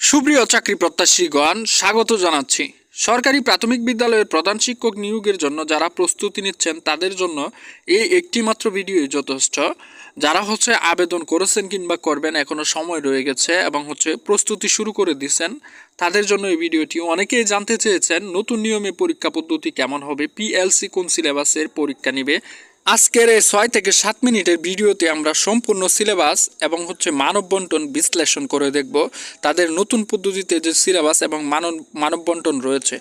সুপ্রিয় চাকরি প্রত্যাশীগণ, স্বাগত জানাচ্ছি। সরকারি প্রাথমিক বিদ্যালয়ের প্রধান শিক্ষক নিয়োগের জন্য যারা প্রস্তুতি নিচ্ছেন, তাদের জন্য এই একটি মাত্র ভিডিওই যথেষ্ট। যারা হচ্ছে আবেদন করেছেন কিংবা করবেন, এখনও সময় রয়ে গেছে এবং হচ্ছে প্রস্তুতি শুরু করে দিয়েছেন, তাদের জন্য এই ভিডিওটি অনেকেই জানতে চেয়েছেন, নতুন নিয়মে পরীক্ষা পদ্ধতি কেমন হবে, পিএলসি কোন সিলেবাসের পরীক্ষা নিবে আজকের এই ছয় থেকে সাত মিনিটের ভিডিওতে আমরা সম্পূর্ণ সিলেবাস এবং হচ্ছে মানব বন্টন বিশ্লেষণ করে দেখব। তাদের নতুন পদ্ধতিতে যে সিলেবাস এবং মানব মানব বন্টন রয়েছে।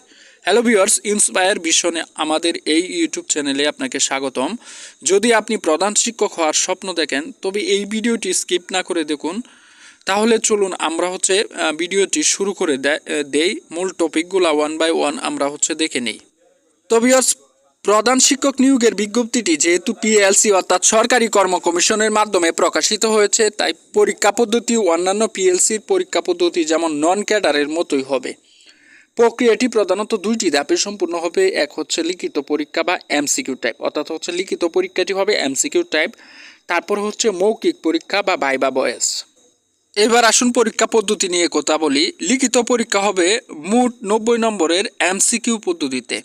হ্যালো ভিউয়ার্স ইন্সপায়ার ভীষণে আমাদের এই ইউটিউব চ্যানেলে আপনাকে স্বাগতম। যদি আপনি প্রধান শিক্ষক হওয়ার স্বপ্ন দেখেন, তবে এই ভিডিওটি স্কিপ না করে দেখুন। তাহলে চলুন আমরা হচ্ছে ভিডিওটি শুরু করে দেই। মূল টপিকগুলো ওয়ান বাই ওয়ান আমরা হচ্ছে দেখে নেই। তো ভিউয়ার্স প্রধান শিক্ষক নিয়োগের বিজ্ঞপ্তিটি যেহেতু পিএলসি অর্থাৎ সরকারি কর্ম কমিশনের মাধ্যমে প্রকাশিত হয়েছে, তাই পরীক্ষা পদ্ধতি অন্যান্য পিএলসির পরীক্ষা পদ্ধতি যেমন নন ক্যাডারের মতোই হবে। প্রক্রিয়াটি প্রধানত দুইটি ধাপে সম্পূর্ণ হবে, এক হচ্ছে লিখিত পরীক্ষা বা এমসিকিউ টাইপ, অর্থাৎ হচ্ছে লিখিত পরীক্ষাটি হবে এমসিকিউ টাইপ, তারপর হচ্ছে মৌখিক পরীক্ষা বা ভাইবা বয়েস। এবার আসুন পরীক্ষা পদ্ধতি নিয়ে কথা বলি। লিখিত পরীক্ষা হবে মোট নব্বই নম্বরের এমসিকিউ পদ্ধতিতে।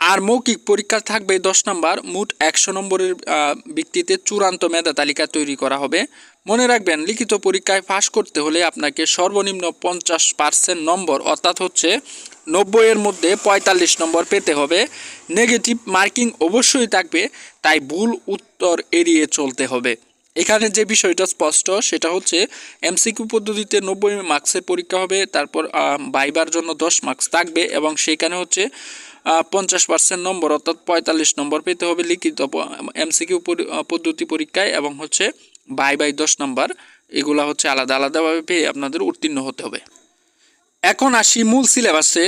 আর মৌখিক পরীক্ষা থাকবে দশ নম্বর। মোট একশো নম্বরের ভিত্তিতে চূড়ান্ত মেধা তালিকা তৈরি করা হবে। মনে রাখবেন, লিখিত পরীক্ষায় পাশ করতে হলে আপনাকে সর্বনিম্ন পঞ্চাশ পার্সেন্ট নম্বর, অর্থাৎ হচ্ছে নব্বইয়ের মধ্যে পঁয়তাল্লিশ নম্বর পেতে হবে। নেগেটিভ মার্কিং অবশ্যই থাকবে, তাই ভুল উত্তর এড়িয়ে চলতে হবে। এখানে যে বিষয়টা স্পষ্ট, সেটা হচ্ছে এমসিকিউ পদ্ধতিতে নব্বই মার্কসের পরীক্ষা হবে, তারপর বাইবার জন্য দশ মার্কস থাকবে এবং সেখানে হচ্ছে পঞ্চাশ পার্সেন্ট নম্বর অর্থাৎ পঁয়তাল্লিশ নম্বর পেতে হবে লিখিত এমসিকিউ পদ্ধতি পরীক্ষায় এবং হচ্ছে বাই বাই দশ নম্বর। এগুলা হচ্ছে আলাদা, আলাদাভাবে পেয়ে আপনাদের উত্তীর্ণ হতে হবে। এখন আসি মূল সিলেবাসে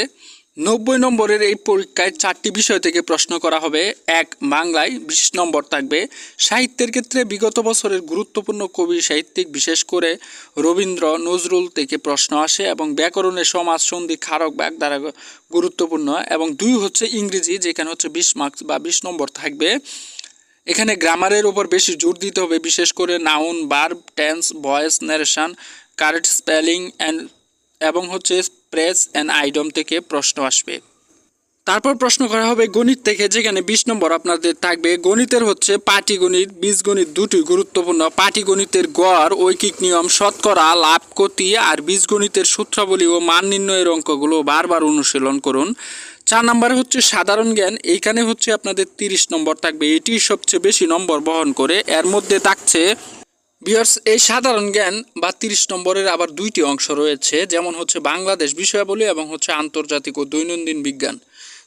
নব্বই নম্বরের এই পরীক্ষায় চারটি বিষয় থেকে প্রশ্ন করা হবে। এক, বাংলায় বিশ নম্বর থাকবে। সাহিত্যের ক্ষেত্রে বিগত বছরের গুরুত্বপূর্ণ কবি সাহিত্যিক বিশেষ করে রবীন্দ্র নজরুল থেকে প্রশ্ন আসে এবং ব্যাকরণে সমাজ সন্ধি খারক ব্যাগ দ্বারা গুরুত্বপূর্ণ এবং দুই হচ্ছে ইংরেজি, যেখানে হচ্ছে বিশ মার্কস বা বিশ নম্বর থাকবে। এখানে গ্রামারের উপর বেশি জোর দিতে হবে, বিশেষ করে noun verb tense voice narration correct spelling and এবং হচ্ছে প্রেস অ্যান্ড আইডম থেকে প্রশ্ন আসবে। তারপর প্রশ্ন করা হবে গণিত থেকে, যেখানে বিশ নম্বর আপনাদের থাকবে, গণিতের হচ্ছে পাটিগণিত, বীজগণিত দুটি গুরুত্বপূর্ণ। পাটিগণিতের গড়, ঐকিক নিয়ম, শতকরা, লাভ, ক্ষতি আর বীজগণিতের সূত্রাবলী ও মান নির্ণয়ের অঙ্কগুলো বারবার অনুশীলন করুন। চার নম্বরে হচ্ছে সাধারণ জ্ঞান, এইখানে হচ্ছে আপনাদের তিরিশ নম্বর থাকবে। এটি সবচেয়ে বেশি নম্বর বহন করে। এর মধ্যে থাকছে বিয়ার্স এই সাধারণ জ্ঞান বা তিরিশ নম্বরের আবার দুইটি অংশ রয়েছে, যেমন হচ্ছে বাংলাদেশ বিষয়াবলী এবং হচ্ছে আন্তর্জাতিক ও দৈনন্দিন বিজ্ঞান।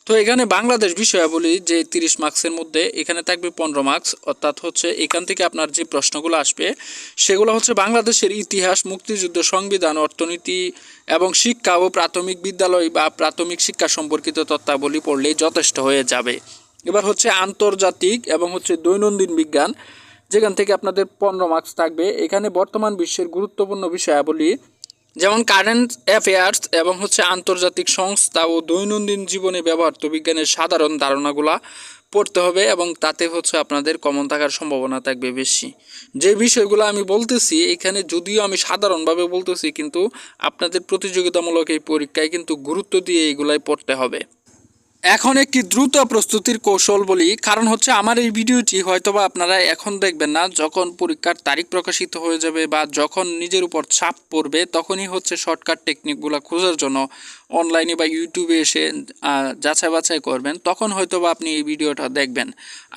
তো এখানে বাংলাদেশ বিষয়াবলী যে তিরিশ মার্কসের মধ্যে এখানে থাকবে পনেরো মার্কস, অর্থাৎ হচ্ছে এখান থেকে আপনার যে প্রশ্নগুলো আসবে, সেগুলো হচ্ছে বাংলাদেশের ইতিহাস, মুক্তিযুদ্ধ, সংবিধান, অর্থনীতি এবং শিক্ষা ও প্রাথমিক বিদ্যালয় বা প্রাথমিক শিক্ষা সম্পর্কিত তথ্যাবলী পড়লেই যথেষ্ট হয়ে যাবে। এবার হচ্ছে আন্তর্জাতিক এবং হচ্ছে দৈনন্দিন বিজ্ঞান যেখান থেকে আপনাদের পনেরো মার্কস থাকবে। এখানে বর্তমান বিশ্বের গুরুত্বপূর্ণ বিষয়াবলী, যেমন কারেন্ট অ্যাফেয়ার্স এবং হচ্ছে আন্তর্জাতিক সংস্থা ও দৈনন্দিন জীবনে ব্যবহৃত বিজ্ঞানের সাধারণ ধারণাগুলা পড়তে হবে এবং তাতে হচ্ছে আপনাদের কমন থাকার সম্ভাবনা থাকবে বেশি। যে বিষয়গুলো আমি বলতেছি, এখানে যদিও আমি সাধারণভাবে বলতেছি, কিন্তু আপনাদের প্রতিযোগিতামূলক এই পরীক্ষায় কিন্তু গুরুত্ব দিয়ে এগুলাই পড়তে হবে। এখন একটি দ্রুত প্রস্তুতির কৌশল বলি, কারণ হচ্ছে আমার এই ভিডিওটি হয়তোবা আপনারা এখন দেখবেন না, যখন পরীক্ষার তারিখ প্রকাশিত হয়ে যাবে বা যখন নিজের উপর চাপ পড়বে, তখনই হচ্ছে শর্টকাট টেকনিকগুলো খোঁজার জন্য অনলাইনে বা ইউটিউবে এসে যাচাই বাছাই করবেন, তখন হয়তোবা আপনি এই ভিডিওটা দেখবেন।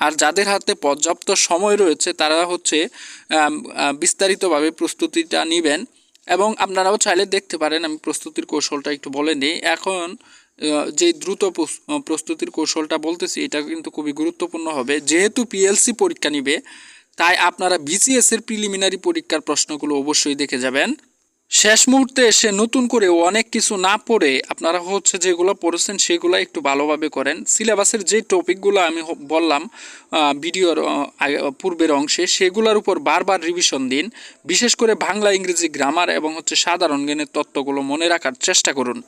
আর যাদের হাতে পর্যাপ্ত সময় রয়েছে, তারা হচ্ছে বিস্তারিতভাবে প্রস্তুতিটা নেবেন। এবং আপনারাও চাইলে দেখতে পারেন, আমি প্রস্তুতির কৌশলটা একটু বলে নিই। এখন যে দ্রুত প্রস্তুতির কৌশলটা বলতেছি, এটা কিন্তু খুবই গুরুত্বপূর্ণ হবে। যেহেতু পিএলসি পরীক্ষা নিবে, তাই আপনারা বিসিএস এর প্রিলিমিনারি পরীক্ষার প্রশ্নগুলো অবশ্যই দেখে যাবেন। শেষ মুহূর্তে এসে নতুন করে অনেক কিছু না পড়ে আপনারা হচ্ছে যেগুলো পড়েছেন সেগুলো একটু ভালোভাবে করেন। সিলেবাসের যে টপিকগুলো আমি বললাম ভিডিওর পূর্বের অংশে, সেগুলোর উপর বারবার রিভিশন দিন। বিশেষ করে বাংলা, ইংরেজি গ্রামার এবং হচ্ছে সাধারণ জ্ঞানের তত্ত্বগুলো মনে রাখার চেষ্টা করুন।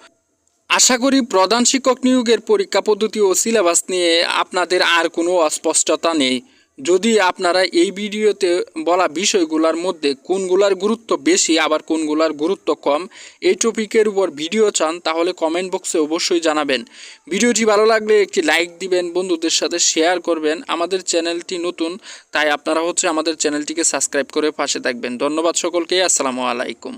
আশা করি প্রধান শিক্ষক নিয়োগের পরীক্ষা পদ্ধতি ও সিলেবাস নিয়ে আপনাদের আর কোনো অস্পষ্টতা নেই। যদি আপনারা এই ভিডিওতে বলা বিষয়গুলোর মধ্যে কোনগুলার গুরুত্ব বেশি, আবার কোনগুলার গুরুত্ব কম, এই টপিকের উপর ভিডিও চান, তাহলে কমেন্ট বক্সে অবশ্যই জানাবেন। ভিডিওটি ভালো লাগলে একটি লাইক দিবেন, বন্ধুদের সাথে শেয়ার করবেন। আমাদের চ্যানেলটি নতুন, তাই আপনারা হচ্ছে আমাদের চ্যানেলটিকে সাবস্ক্রাইব করে পাশে থাকবেন। ধন্যবাদ সকলকে, আসসালামু আলাইকুম।